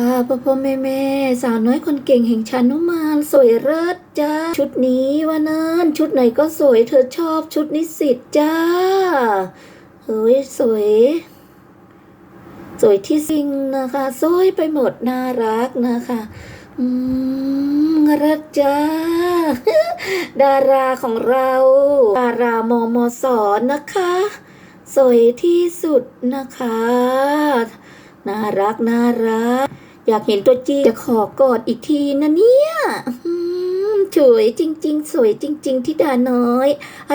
ค่ะพ่อพ่อแม่แม่สาวน้อยคนเก่งแห่งชานุมานสวยเลิศจ้า ชุดนี้ว่านั้นชุดไหนก็สวยเธอชอบชุดนิสิตจ้าเฮ้ยสวย สวยที่สิงนะคะ สวยไปหมดน่ารักนะคะ อืมรักจ้า ดาราของเรา ดารามอมสอนนะคะ สวยที่สุดนะคะ น่ารักน่ารัก อยากเห็นตัวจริงจะขอกอดอีกทีนะเนี่ยสวยจริง ๆ สวยจริง ๆที่ดาน้อย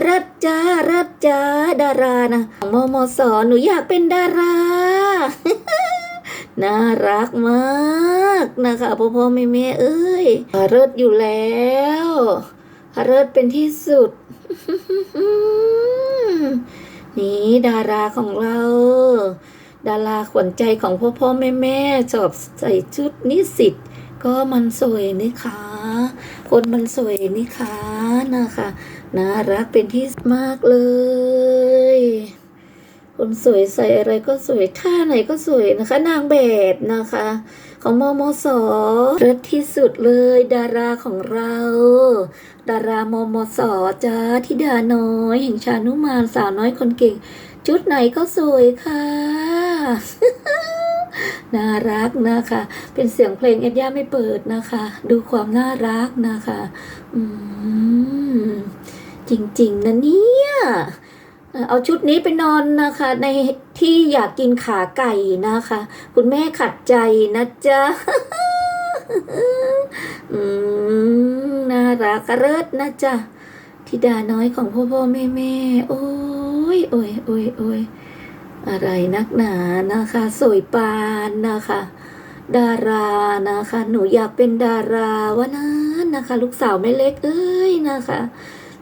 รัดจ้ารัดจ้าดารานะมอมอสอหนูอยากเป็นดารา น่ารักมากนะคะพ่อพ่อแม่แม่เอ้ยเลิศอยู่แล้วเลิศเป็นที่สุด นี่ดาราของเรา ดาราขวัญใจของพ่อพ่อแม่แม่ชอบใส่ชุดนิสิตก็มันสวยนี่คะคนมันสวยนี่คะนะคะน่ารักเป็นที่มากเลย คนสวยใส่อะไรก็สวยท่าไหนก็สวยนะคะ นางแบบนะคะ ของมมสเลิศที่สุดเลย ดาราของเรา ดารามมสจ้าธิดาน้อย แห่งชานุมานสาวน้อยคนเก่ง ชุดไหนก็สวยค่ะ น่ารักนะคะ เป็นเสียงเพลงเอ็ดย่าไม่เปิดนะคะ ดูความน่ารักนะคะ อืม จริงๆนะเนี่ยเอาชุดนี้ไปนอนนะคะ ในที่อยากกินขาไก่นะคะ คุณแม่ขัดใจนะจ๊ะอืมน่ารักเลิศนะจ๊ะธิดาน้อยของพ่อพ่อแม่แม่โอ้ ยโอ้ยโอ้ยโอ้ยอะไรนักหนานะคะ สวยปานนะคะ ดารานะคะ หนูอยากเป็นดาราวะนะนะคะ ลูกสาวแม่เล็กเอ้ยนะคะ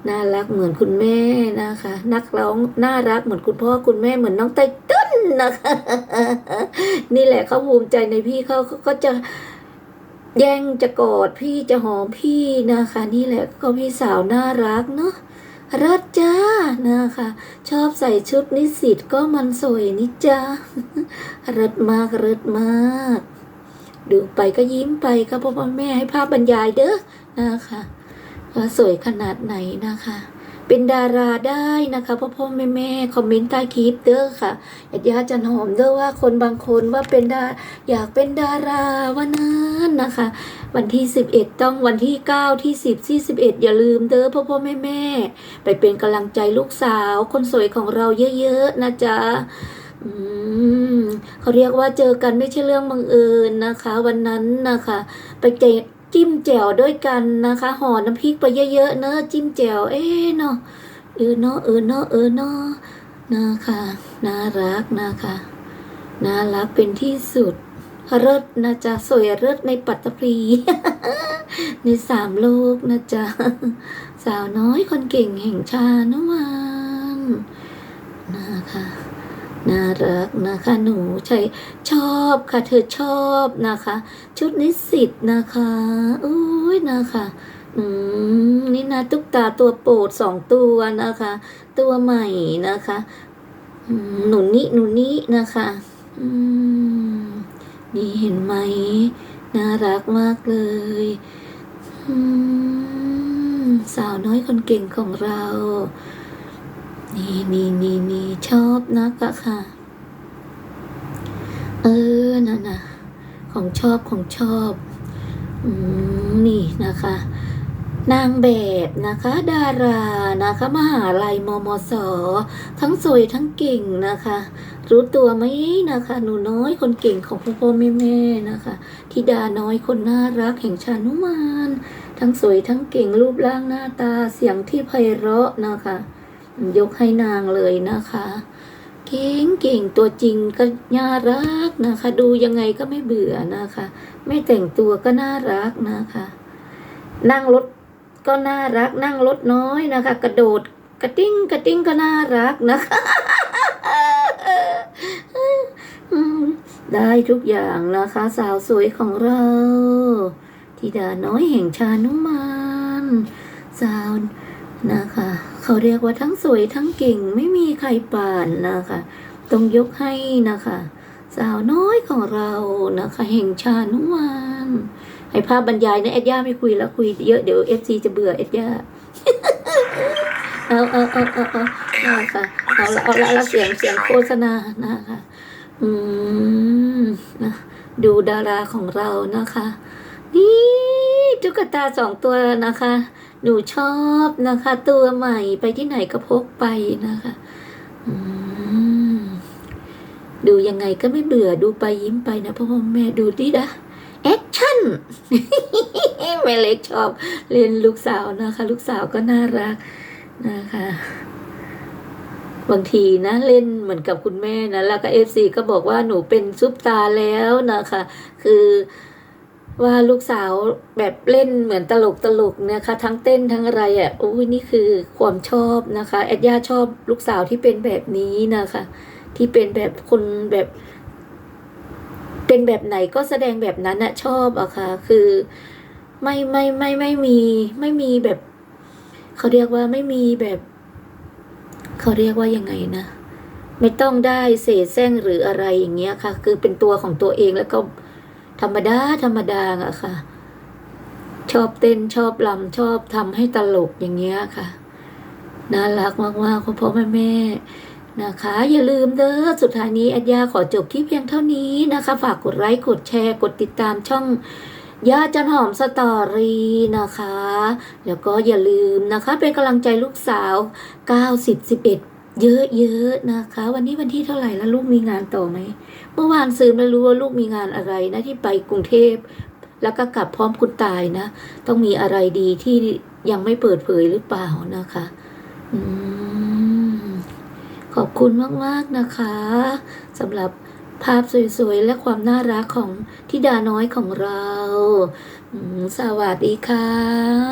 น่ารักเหมือนคุณแม่นะคะ นักร้องน่ารักเหมือนคุณพ่อคุณแม่เหมือนน้องไตเติ้ลนะคะ นี่แหละเขาภูมิใจในพี่เขาเขาก็จะแย่งจะกอดพี่จะหอมพี่นะคะ นี่แหละก็พี่สาวน่ารักเนาะ รัดจ้านะคะ ชอบใส่ชุดนิสิตก็มันสวยนิจ้ารัดมากรัดมาก ดูไปก็ยิ้มไปครับพ่อพ่อแม่ให้ภาพบรรยายเด้อนะคะว่าสวยขนาดไหนนะคะ เป็นดาราได้นะคะพ่อพ่อแม่แม่คอมเมนต์ใต้คลิปเด้อค่ะญาติญาจันหอมเด้อว่าคนบางคนว่าเป็นดาอยากเป็นดาราวันนั้นนะคะ วันที่ 11 ต้องวันที่ 9 ที่ 10 ที่ 11 อย่าลืมเด้อพ่อพ่อแม่แม่ไปเป็นกำลังใจลูกสาว คนสวยของเราเยอะๆนะจ๊ะเขาเรียกว่าเจอกันไม่ใช่เรื่องบังเอิญนะคะ วันนั้นนะคะ ไปเจ จิ้มแจ่วด้วยกันนะคะห่อน้ำพริกไปเยอะๆเนอะจิ้มแจ่วเอ๊เนาะเออเนาะเออเนาะเออเนาะนะคะน่ารักนะคะน่ารักเป็นที่สุดเลิศนะจ๊ะสวยเลิศในปัตตภีในสามโลกนะจ๊ะสาวน้อยคนเก่งแห่งชานุมานนะคะ น่ารักนะคะ หนูใช่ชอบค่ะ เธอชอบนะคะ ชุดนิสิตนะคะอุ้ยนะคะอืมนี่นะตุ๊กตาตัวโปรดสองตัวนะคะ ตัวใหม่นะคะหนูนี่หนูนี่นะคะอืมนี่เห็นไหมน่ารักมากเลยอืมสาวน้อยคนเก่งของเรา นี่นี่นี่นี่ชอบนะคะค่ะ เออน่ะนะของชอบของชอบอืมนี่นะคะ นางแบบนะคะ ดารานะคะ มหาลัยมมส ทั้งสวยทั้งเก่งนะคะ รู้ตัวไหมนะคะ หนูน้อยคนเก่งของพ่อพ่อแม่แม่นะคะธิดาน้อยคนน่ารักแห่งชานุมานทั้งสวยทั้งเก่งรูปร่างหน้าตาเสียงที่ไพเราะนะคะ ยกให้นางเลยนะคะ เก่งเก่งตัวจริงก็น่ารักนะคะ ดูยังไงก็ไม่เบื่อนะคะ ไม่แต่งตัวก็น่ารักนะคะ นั่งรถก็น่ารัก นั่งรถน้อยนะคะ กระโดดกระติ้งกระติ้งก็น่ารักนะคะได้ทุกอย่างนะคะ สาวสวยของเราธิดาน้อยแห่งชานุมานสาวนะคะ เขาเรียกว่าทั้งสวยทั้งเก่งไม่มีใครป่านนะคะ ต้องยกให้นะคะ สาวน้อยของเรานะคะแห่งชานุมานให้ภาพบรรยายนะเอ็ดย่าไม่คุยแล้วคุยเยอะเดี๋ยวเอฟซีจะเบื่อเอ็ดย่าเอาเอาเอาเอาเอาเอาค่ะเอาละเอาละแล้วเสียงเสียงโฆษณานะคะอืมนะดูดาราของเรานะคะ นี่ ตุ๊กตาสองตัวนะคะ หนูชอบนะคะ ตัวใหม่ไปที่ไหนก็พกไปนะคะดูยังไงก็ไม่เบื่อดูไปยิ้มไปนะพ่อแม่ดูดินะแอคชั่นแม่เล็กชอบเรียนลูกสาวนะคะ ลูกสาวก็น่ารักนะคะบางทีนะเล่นเหมือนกับคุณแม่นะแล้วก็เอฟซีก็บอกว่าหนูเป็นซุปตาแล้วนะคะ คือ ว่าลูกสาวแบบเล่นเหมือนตลกตลกนะคะ ทั้งเต้นทั้งอะไรอะโอ้ยนี่คือความชอบนะคะแอดย่าชอบลูกสาวที่เป็นแบบนี้นะคะ ที่เป็นแบบคนแบบ เป็นแบบไหนก็แสดงแบบนั้นอะชอบอะค่ะ คือไม่ไม่ไม่ไม่มีไม่มีแบบเขาเรียกว่าไม่มีแบบเขาเรียกว่ายังไงนะ ไม่ต้องได้เสแสร้งหรืออะไรอย่างเงี้ยค่ะ คือเป็นตัวของตัวเองแล้วก็ ธรรมดาธรรมดาอะค่ะ ชอบเต้นชอบลำชอบทำให้ตลกอย่างเงี้ยค่ะน่ารักมากๆคุณพ่อแม่แม่นะคะ อย่าลืมเด้อสุดท้ายนี้แอดยาขอจบที่เพียงเท่านี้นะคะ ฝากกดไลค์กดแชร์กดติดตามช่องยาจันหอมสตอรี่นะคะ แล้วก็อย่าลืมนะคะ เป็นกำลังใจลูกสาว 90 11 เยอะๆนะคะ วันนี้วันที่เท่าไหร่แล้วลูกมีงานต่อไหมเมื่อวานซื้อไม่รู้ว่าลูกมีงานอะไรนะที่ไปกรุงเทพแล้วก็กลับพร้อมคุณตายนะ ต้องมีอะไรดีที่ยังไม่เปิดเผยหรือเปล่านะคะอืมขอบคุณมากๆนะคะสำหรับภาพสวยๆ และความน่ารักของทิดาน้อยของเรา สวัสดีค่ะ